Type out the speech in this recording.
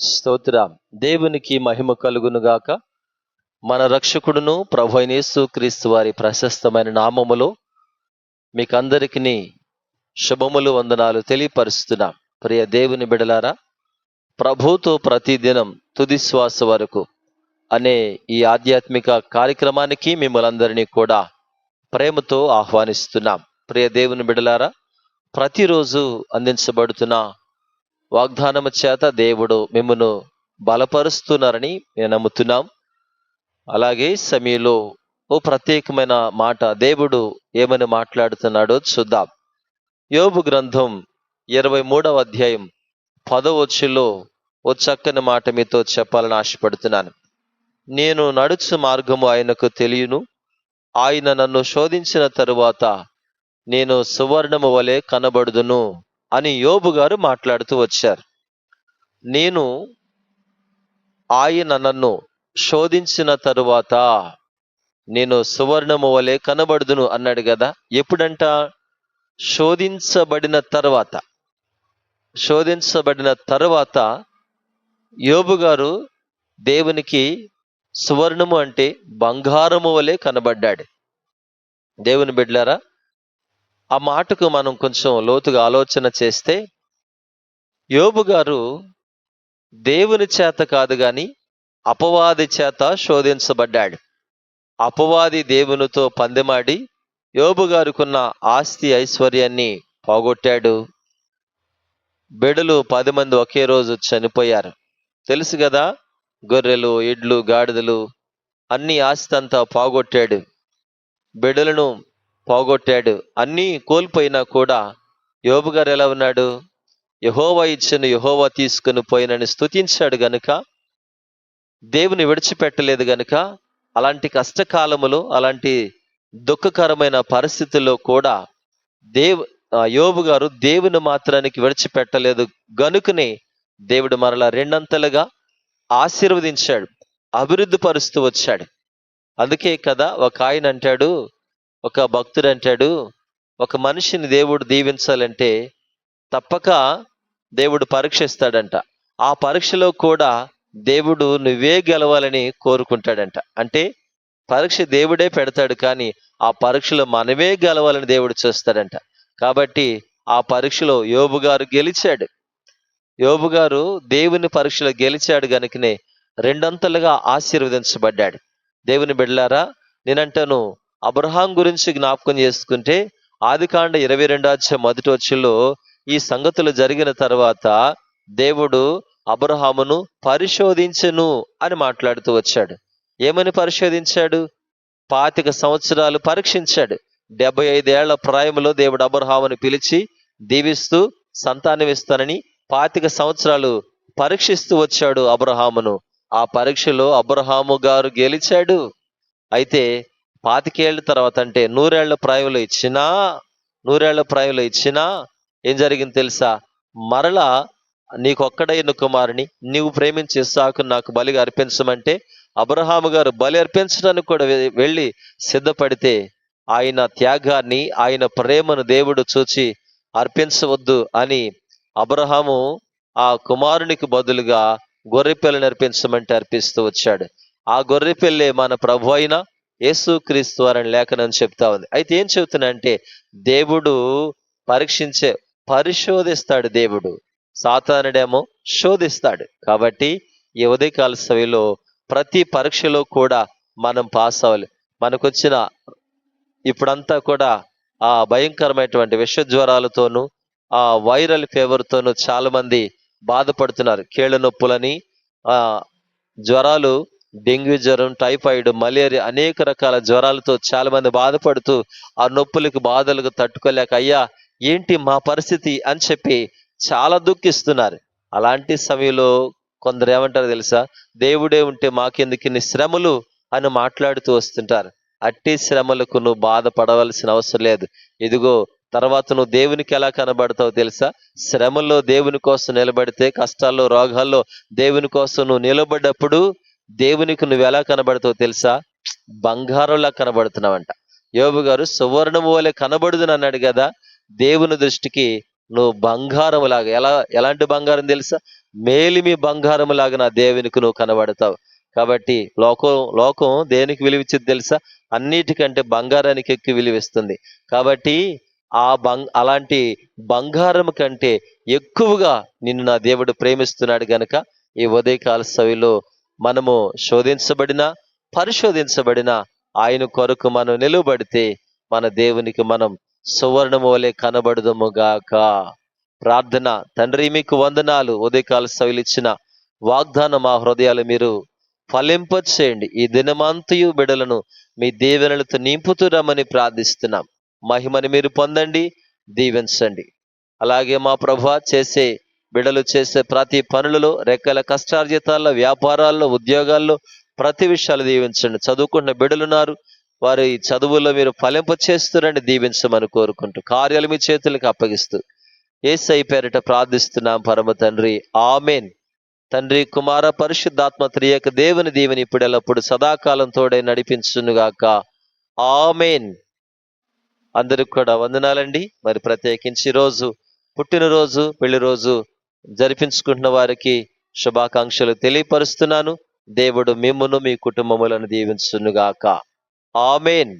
స్తోత్ర. దేవునికి మహిమ కలుగునుగాక మన రక్షకుడును ప్రభు యేసు క్రీస్తు వారి ప్రశస్తమైన నామములో మీకందరికి శుభములు వందనాలు తెలియపరుస్తున్నాం. ప్రియ దేవుని బిడలారా ప్రభుతో ప్రతిదినం తుది శ్వాస వరకు అనే ఈ ఆధ్యాత్మిక కార్యక్రమానికి మిమ్మల్ందరినీ కూడా ప్రేమతో ఆహ్వానిస్తున్నాం. ప్రియ దేవుని బిడలారా ప్రతిరోజు అందించబడుతున్న వాగ్దానము చేత దేవుడు మిమ్మను బలపరుస్తున్నారని నేను నమ్ముతున్నాం. అలాగే సమయంలో ఓ ప్రత్యేకమైన మాట దేవుడు ఏమని మాట్లాడుతున్నాడో చూద్దాం. యోబు గ్రంథం ఇరవై మూడవ అధ్యాయం పదవచ్చులో ఓ చక్కని మాట మీతో చెప్పాలని ఆశపడుతున్నాను. నేను నడుచు మార్గము ఆయనకు తెలియను. ఆయన నన్ను శోధించిన తరువాత నేను సువర్ణము వలె కనబడుదును. అని యోబు గారు మాట్లాడుతూ వచ్చారు. నేను ఆయన నన్ను శోధించిన తరువాత నేను సువర్ణము వలె కనబడుదును అన్నాడు కదా ఎప్పుడంట? శోధించబడిన తర్వాత. శోధించబడిన తర్వాత యోబు గారు దేవునికి సువర్ణము అంటే బంగారము వలె కనబడ్డాడు. దేవుని బిడ్లారా ఆ మాటకు మనం కొంచెం లోతుగా ఆలోచన చేస్తే యోబు గారు దేవుని చేత కాదు గాని అపవాది చేత శోధించబడ్డాడు. అపవాది దేవునితో పందెమాడి యోబు గారుకున్న ఆస్తి ఐశ్వర్యాన్ని పోగొట్టాడు. బిడలు పది మంది ఒకే రోజు చనిపోయారు. తెలుసు కదా గొర్రెలు ఎడ్లు గాడిదలు అన్ని ఆస్తి అంతా పోగొట్టాడు. బిడలను పోగొట్టాడు. అన్నీ కోల్పోయినా కూడా యోబు గారు ఎలా ఉన్నాడు? యహోవా ఇచ్చిన యహోవా తీసుకుని పోయినని స్తుతించాడు గనుక దేవుని విడిచిపెట్టలేదు గనుక అలాంటి కష్టకాలములో అలాంటి దుఃఖకరమైన పరిస్థితుల్లో కూడా దేవ్ యోబు గారు దేవుని మాత్రానికి విడిచిపెట్టలేదు గనుకనే దేవుడు మరలా రెండంతలుగా ఆశీర్వదించాడు అభివృద్ధి పరుస్తూ వచ్చాడు. అందుకే కదా ఒక ఆయన అంటాడు ఒక భక్తుడు అంటాడు ఒక మనిషిని దేవుడు దీవించాలంటే తప్పక దేవుడు పరీక్షిస్తాడంట. ఆ పరీక్షలో కూడా దేవుడు నువ్వే గెలవాలని కోరుకుంటాడంట. అంటే పరీక్ష దేవుడే పెడతాడు కానీ ఆ పరీక్షలో మనమే గెలవాలని దేవుడు చూస్తాడంట. కాబట్టి ఆ పరీక్షలో యోబు గారు గెలిచాడు. యోబు గారు దేవుని పరీక్షలో గెలిచాడు గనుకనే రెండంతలుగా ఆశీర్వదించబడ్డాడు. దేవుని బిడ్డలారా నేనంటాను అబ్రహాం గురించి జ్ఞాపకం చేసుకుంటే ఆదికాండ ఇరవై రెండాధ్యాయం మొదటి వచ్చులో ఈ సంగతులు జరిగిన తర్వాత దేవుడు అబ్రహామును పరిశోధించను అని మాట్లాడుతూ వచ్చాడు. ఏమని పరిశోధించాడు? పాతిక సంవత్సరాలు పరీక్షించాడు. డెబ్బై ఐదేళ్ళ ప్రాయంలో దేవుడు అబ్రహామును పిలిచి దీవిస్తూ సంతానమిస్తానని పాతిక సంవత్సరాలు పరీక్షిస్తూ వచ్చాడు అబ్రహామును. ఆ పరీక్షలో అబ్రహాము గారు గెలిచాడు. అయితే పాతికేళ్ళ తర్వాత అంటే నూరేళ్ళ ప్రాయంలో ఇచ్చినా నూరేళ్ళ ప్రాయంలో ఇచ్చినా ఏం జరిగింది తెలుసా? మరలా నీకొక్కడైన కుమారుని నీవు ప్రేమించి సాకు నాకు బలిగా అర్పించమంటే అబ్రహాము గారు బలి అర్పించడానికి కూడా వెళ్ళి సిద్ధపడితే ఆయన త్యాగాన్ని ఆయన ప్రేమను దేవుడు చూచి అర్పించవద్దు అని అబ్రహాము ఆ కుమారునికి బదులుగా గొర్రెపిల్లని అర్పించమంటే అర్పిస్తూ వచ్చాడు. ఆ గొర్రెపిల్లే మన ప్రభు అయినా యేసుక్రీస్తు వారని లేఖనం చెప్తా ఉంది. అయితే ఏం చెబుతున్నా అంటే దేవుడు పరీక్షించే పరిశోధిస్తాడు దేవుడు. సాతానుడేమో శోధిస్తాడు. కాబట్టి ఈ ఉదయకాల సమయంలో ప్రతి పరీక్షలో కూడా మనం పాస్ అవ్వాలి. మనకొచ్చిన ఇప్పుడంతా కూడా ఆ భయంకరమైనటువంటి విష జ్వరాలతోనూ ఆ వైరల్ ఫీవర్తోనూ చాలా మంది బాధపడుతున్నారు. కీళ్ళ నొప్పులని ఆ జ్వరాలు డెంగ్యూ జ్వరం టైఫాయిడ్ మలేరియా అనేక రకాల జ్వరాలతో చాలామంది బాధపడుతూ ఆ నొప్పులకు బాధలకు తట్టుకోలేక అయ్యా ఏంటి మా పరిస్థితి? అని చెప్పి చాలా దుఃఖిస్తున్నారు. అలాంటి సమయంలో కొందరు ఏమంటారు తెలుసా? దేవుడే ఉంటే మాకెందుకు ఇన్ని శ్రమలు? అని మాట్లాడుతూ వస్తుంటారు. అట్టి శ్రమలకు నువ్వు బాధపడవలసిన అవసరం లేదు. ఇదిగో తర్వాత నువ్వు దేవునికి ఎలా కనబడతావు తెలుసా? శ్రమల్లో దేవుని కోసం నిలబడితే కష్టాల్లో రోగాల్లో దేవుని కోసం నువ్వు నిలబడ్డప్పుడు దేవునికి నువ్వు ఎలా కనబడతావు తెలుసా? బంగారంలా కనబడుతున్నావంట. యోబు గారు సువర్ణము వలె కనబడుదును అన్నాడు కదా దేవుని దృష్టికి నువ్వు బంగారం లాగా ఎలా ఎలాంటి బంగారం తెలుసా? మేలిమి బంగారం లాగా నా దేవునికి నువ్వు కనబడతావు. కాబట్టి లోకం లోకం దేనికి విలువిచ్చింది తెలుసా? అన్నిటికంటే బంగారానికి ఎక్కువ విలువిస్తుంది కాబట్టి ఆ బంగ్ అలాంటి బంగారం కంటే ఎక్కువగా నిన్ను నా దేవుడు ప్రేమిస్తున్నాడు గనక ఈ ఉదయకాల సవిలో మనము శోధించబడిన పరిశోధించబడిన ఆయన కొరకు మనం నిలువబడితే మన దేవునికి మనం సువర్ణము వలె కనబడదుము గాక. ప్రార్థన. తండ్రి మీకు వందనాలు. ఉదయకాల సవిలు ఇచ్చిన వాగ్దానం మా హృదయాలు మీరు ఫలింపచేయండి. ఈ దినమంతయు బిడలను మీ దీవెనలతో నింపుతూ రమ్మని ప్రార్థిస్తున్నాం. మహిమని మీరు పొందండి దీవించండి. అలాగే మా ప్రభు చేసే బిడలు చేసే ప్రతి పనులలో రెక్కల కష్టార్జితాల్లో వ్యాపారాల్లో ఉద్యోగాల్లో ప్రతి విషయాలు దీవించండి. చదువుకున్న బిడలున్నారు వారి చదువుల్లో మీరు ఫలింప చేస్తురండి దీవించమని కోరుకుంటూ కార్యాలు మీ చేతులకు అప్పగిస్తూ ఏసై పేరిట ప్రార్థిస్తున్నాం పరమ తండ్రి. ఆమెన్. తండ్రి కుమార పరిశుద్ధాత్మ త్రియక దేవుని దీవెని ఇప్పుడెల్లప్పుడు సదాకాలం తోడే నడిపించునుగాక. ఆమెన్. అందరికి కూడా వందనాలండి. మరి ప్రత్యేకించి రోజు పుట్టినరోజు పెళ్ళి రోజు జరిపించుకుంటున్న వారికి శుభాకాంక్షలు తెలియపరుస్తున్నాను. దేవుడు మిమ్మును మీ కుటుంబములను దీవించునుగాక. ఆమెన్.